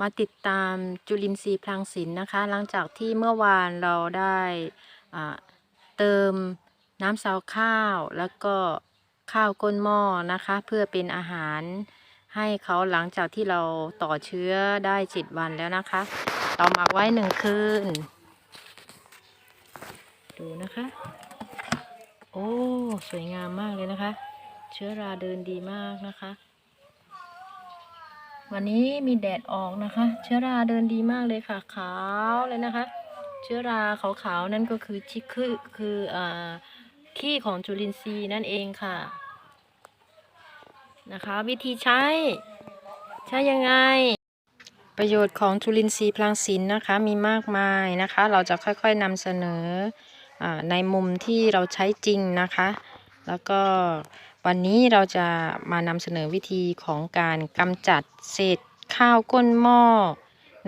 มาติดตามจุลินทรีย์พลังศิลป์นะคะ หลังจากที่เมื่อวานเราได้เติมน้ำซาวข้าว แล้วก็ข้าวก้นหม้อนะคะ เพื่อเป็นอาหารให้เขาหลังจากที่เราต่อเชื้อได้เจ็ดวันแล้วนะคะ เราหมักไว้หนึ่งคืน ดูนะคะ โอ้ สวยงามมากเลยนะคะ เชื้อราเดินดีมากนะคะ วันนี้มีแดดออกนะคะ เชื้อราเดินดีมากเลยค่ะ ขาวเลยนะคะ เชื้อราขาวๆนั่นก็คือชิคือคืออ่าขี้ของจุลินทรีย์นั่นเองค่ะ นะคะ วิธีใช้ ใช้ยังไง ประโยชน์ของจุลินทรีย์พลังศิลป์นะคะ มีมากมายนะคะ เราจะค่อยๆนำเสนออาในมุมที่เราใช้จริงนะคะ แล้วก็วันนี้เราจะมานำเสนอวิธีของการกำจัดเศษข้าวก้นหม้อ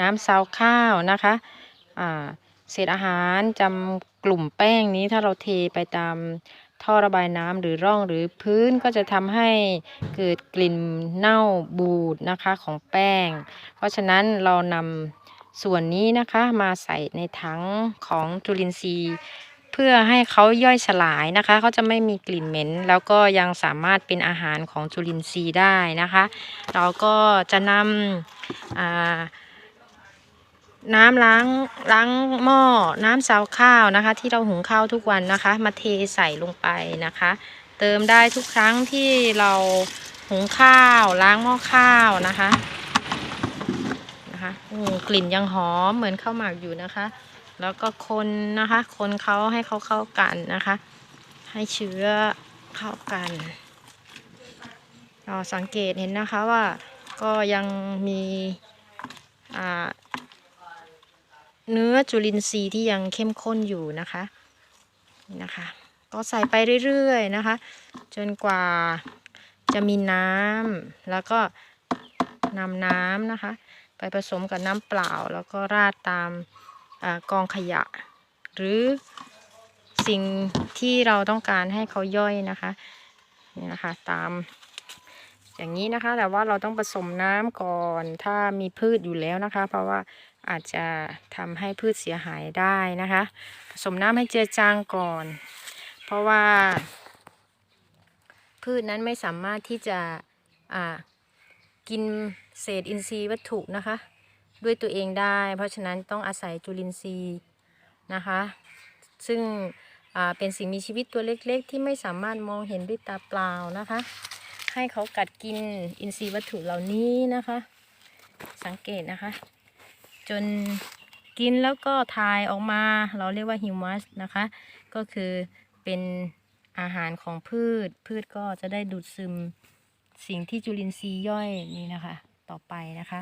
น้ำซาวข้าวนะคะเศษอาหารจำกลุ่มแป้งนี้ถ้าเราเทไปตามท่อระบายน้ำหรือร่องหรือพื้นก็จะทำให้เกิดกลิ่นเน่าบูดนะคะของแป้ง เพราะฉะนั้นเรานำส่วนนี้นะคะมาใส่ในถังของจุลินทรีย์ เพื่อให้เขาย่อยสลายนะคะเขาจะไม่มีกลิ่นเหม็น แล้วก็ยังสามารถเป็นอาหารของจุลินทรีย์ได้นะคะ เราก็จะนำน้ำล้างล้างหม้อน้ำซาวข้าวนะคะ ที่เราหุงข้าวทุกวันนะคะ มาเทใส่ลงไปนะคะ เติมได้ทุกครั้งที่เราหุงข้าวล้างหม้อข้าวนะคะนะคะกลิ่นยังหอมเหมือนข้าวหมากอยู่นะคะ แล้วก็คนนะคะ คนเขาให้เขาเข้ากันนะคะ ให้เชื้อเข้ากันเราสังเกตเห็นนะคะว่าก็ยังมีเนื้อจุลินทรีย์ที่ยังเข้มข้นอยู่นะคะนี่นะคะ ก็ใส่ไปเรื่อยๆนะคะ จนกว่าจะมีน้ำแล้วก็นำน้ำนะคะ ไปผสมกับน้ำเปล่าแล้วก็ราดตาม อกองขยะ หรือสิ่งที่เราต้องการให้เขาย่อยนะคะนี่นะคะตามอย่างนี้นะคะ แต่ว่าเราต้องผสมน้ำก่อนถ้ามีพืชอยู่แล้วนะคะ เพราะว่าอาจจะทำให้พืชเสียหายได้นะคะ ผสมน้ำให้เจือจางก่อน เพราะว่า พืชนั้นไม่สามารถที่จะอ่ากินเศษอินทรีย์วัตถุนะคะ ด้วยตัวเองได้ เพราะฉะนั้นต้องอาศัยจุลินทรีย์นะคะ ซึ่งเป็นสิ่งมีชีวิตตัวเล็กๆ ที่ไม่สามารถมองเห็นด้วยตาเปล่านะคะ ให้เขากัดกินอินทรีย์วัตถุเหล่านี้นะคะ สังเกตนะคะ จนกินแล้วก็ทายออกมาเราเรียกว่าฮิวมัสนะคะ ก็คือเป็นอาหารของพืช พืชก็จะได้ดูดซึมสิ่งที่จุลินทรีย์ย่อยนี่นะคะ ต่อไปนะคะ